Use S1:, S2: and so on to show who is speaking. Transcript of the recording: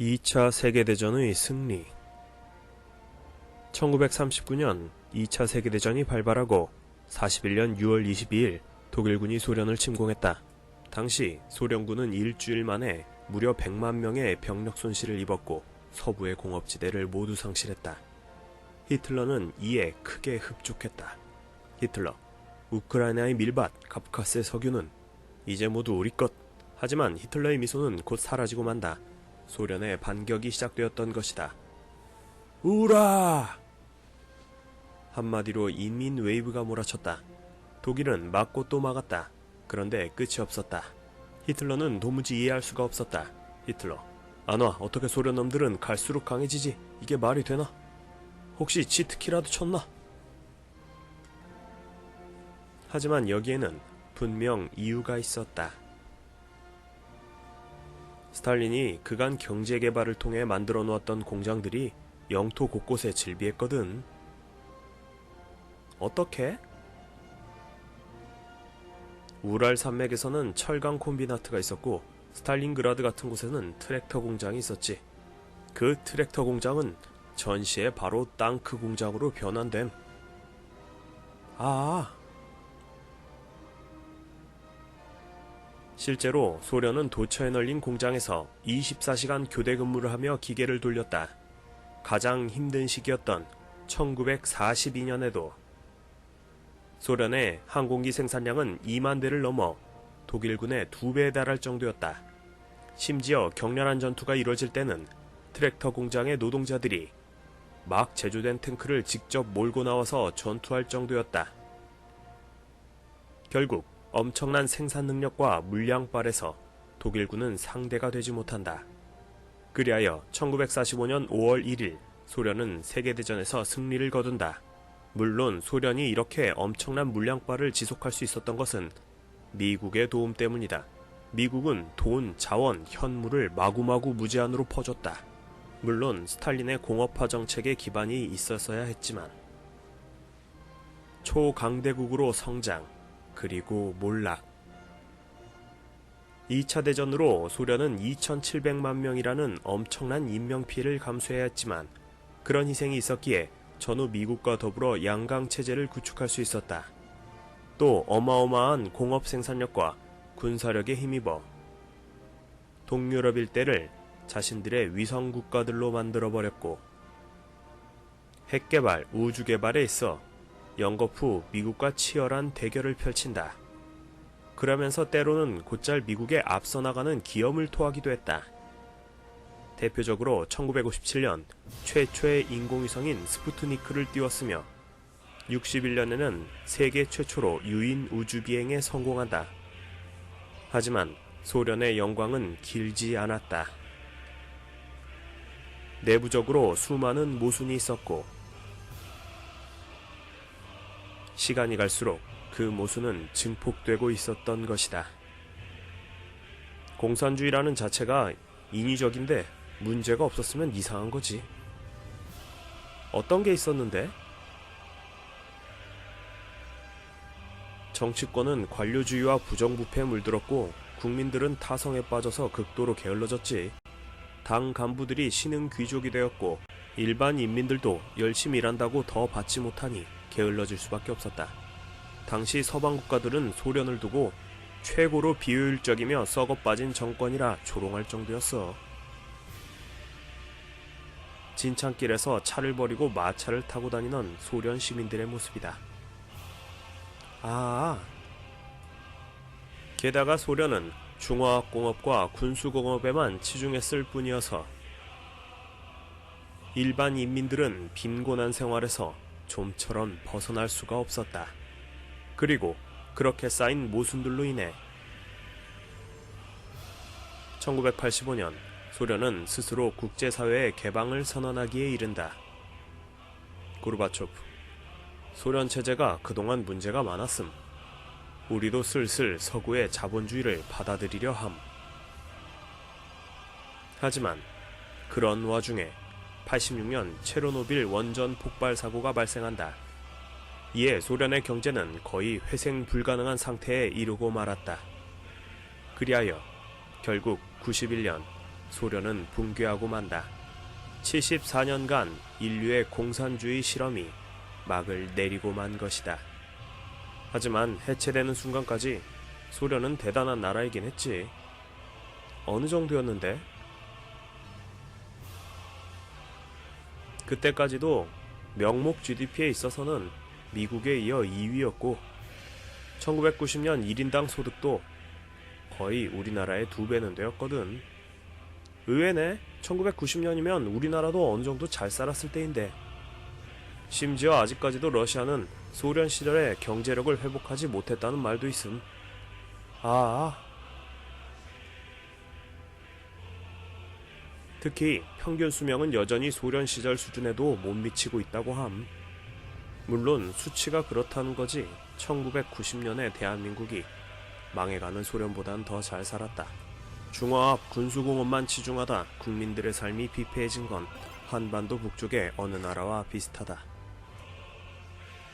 S1: 2차 세계대전의 승리 1939년 2차 세계대전이 발발하고 41년 6월 22일 독일군이 소련을 침공했다. 당시 소련군은 일주일 만에 무려 100만 명의 병력 손실을 입었고 서부의 공업지대를 모두 상실했다. 히틀러는 이에 크게 흡족했다. 히틀러, 우크라이나의 밀밭, 카프카스의 석유는 이제 모두 우리 것. 하지만 히틀러의 미소는 곧 사라지고 만다. 소련의 반격이 시작되었던 것이다. 우라! 한마디로 인민 웨이브가 몰아쳤다. 독일은 막고 또 막았다. 그런데 끝이 없었다. 히틀러는 도무지 이해할 수가 없었다. 히틀러. 안 와, 어떻게 소련 놈들은 갈수록 강해지지? 이게 말이 되나? 혹시 치트키라도 쳤나? 하지만 여기에는 분명 이유가 있었다. 스탈린이 그간 경제 개발을 통해 만들어 놓았던 공장들이 영토 곳곳에 질비했거든. 어떻게? 우랄 산맥에서는 철강 콤비나트가 있었고 스탈린그라드 같은 곳에는 트랙터 공장이 있었지. 그 트랙터 공장은 전시에 바로 땅크 공장으로 변환됨. 아. 실제로 소련은 도처에 널린 공장에서 24시간 교대 근무를 하며 기계를 돌렸다. 가장 힘든 시기였던 1942년에도 소련의 항공기 생산량은 2만 대를 넘어 독일군의 두 배에 달할 정도였다. 심지어 격렬한 전투가 이뤄질 때는 트랙터 공장의 노동자들이 막 제조된 탱크를 직접 몰고 나와서 전투할 정도였다. 결국 엄청난 생산 능력과 물량빨에서 독일군은 상대가 되지 못한다. 그리하여 1945년 5월 1일 소련은 세계대전에서 승리를 거둔다. 물론 소련이 이렇게 엄청난 물량빨을 지속할 수 있었던 것은 미국의 도움 때문이다. 미국은 돈, 자원, 현물을 마구마구 무제한으로 퍼줬다. 물론 스탈린의 공업화 정책에 기반이 있었어야 했지만 초강대국으로 성장 그리고 몰락 2차 대전으로 소련은 2,700만 명이라는 엄청난 인명피해를 감수해야 했지만 그런 희생이 있었기에 전후 미국과 더불어 양강 체제를 구축할 수 있었다. 또 어마어마한 공업 생산력과 군사력에 힘입어 동유럽 일대를 자신들의 위성 국가들로 만들어 버렸고 핵 개발, 우주 개발에 있어 영겁 후 미국과 치열한 대결을 펼친다. 그러면서 때로는 곧잘 미국에 앞서 나가는 기염을 토하기도 했다. 대표적으로 1957년 최초의 인공위성인 스푸트니크를 띄웠으며 61년에는 세계 최초로 유인 우주 비행에 성공한다. 하지만 소련의 영광은 길지 않았다. 내부적으로 수많은 모순이 있었고 시간이 갈수록 그 모순은 증폭되고 있었던 것이다. 공산주의라는 자체가 인위적인데 문제가 없었으면 이상한 거지. 어떤 게 있었는데? 정치권은 관료주의와 부정부패에 물들었고 국민들은 타성에 빠져서 극도로 게을러졌지. 당 간부들이 신흥 귀족이 되었고 일반 인민들도 열심히 일한다고 더 받지 못하니 게을러질 수밖에 없었다. 당시 서방 국가들은 소련을 두고 최고로 비효율적이며 썩어 빠진 정권이라 조롱할 정도였어. 진창길에서 차를 버리고 마차를 타고 다니는 소련 시민들의 모습이다. 아. 게다가 소련은 중화학공업과 군수공업에만 치중했을 뿐이어서 일반 인민들은 빈곤한 생활에서 좀처럼 벗어날 수가 없었다. 그리고 그렇게 쌓인 모순들로 인해 1985년 소련은 스스로 국제사회의 개방을 선언하기에 이른다. 고르바초프 소련 체제가 그동안 문제가 많았음. 우리도 슬슬 서구의 자본주의를 받아들이려 함. 하지만 그런 와중에 86년 체르노빌 원전 폭발 사고가 발생한다. 이에 소련의 경제는 거의 회생 불가능한 상태에 이르고 말았다. 그리하여 결국 91년 소련은 붕괴하고 만다. 74년간 인류의 공산주의 실험이 막을 내리고 만 것이다. 하지만 해체되는 순간까지 소련은 대단한 나라이긴 했지. 어느 정도였는데? 그때까지도 명목 GDP에 있어서는 미국에 이어 2위였고 1990년 1인당 소득도 거의 우리나라의 두 배는 되었거든. 의외네. 1990년이면 우리나라도 어느 정도 잘 살았을 때인데. 심지어 아직까지도 러시아는 소련 시절의 경제력을 회복하지 못했다는 말도 있음. 아. 특히 평균 수명은 여전히 소련 시절 수준에도 못 미치고 있다고 함. 물론 수치가 그렇다는 거지 1990년에 대한민국이 망해가는 소련보단 더 잘 살았다. 중화합 군수공업만 치중하다 국민들의 삶이 피폐해진 건 한반도 북쪽의 어느 나라와 비슷하다.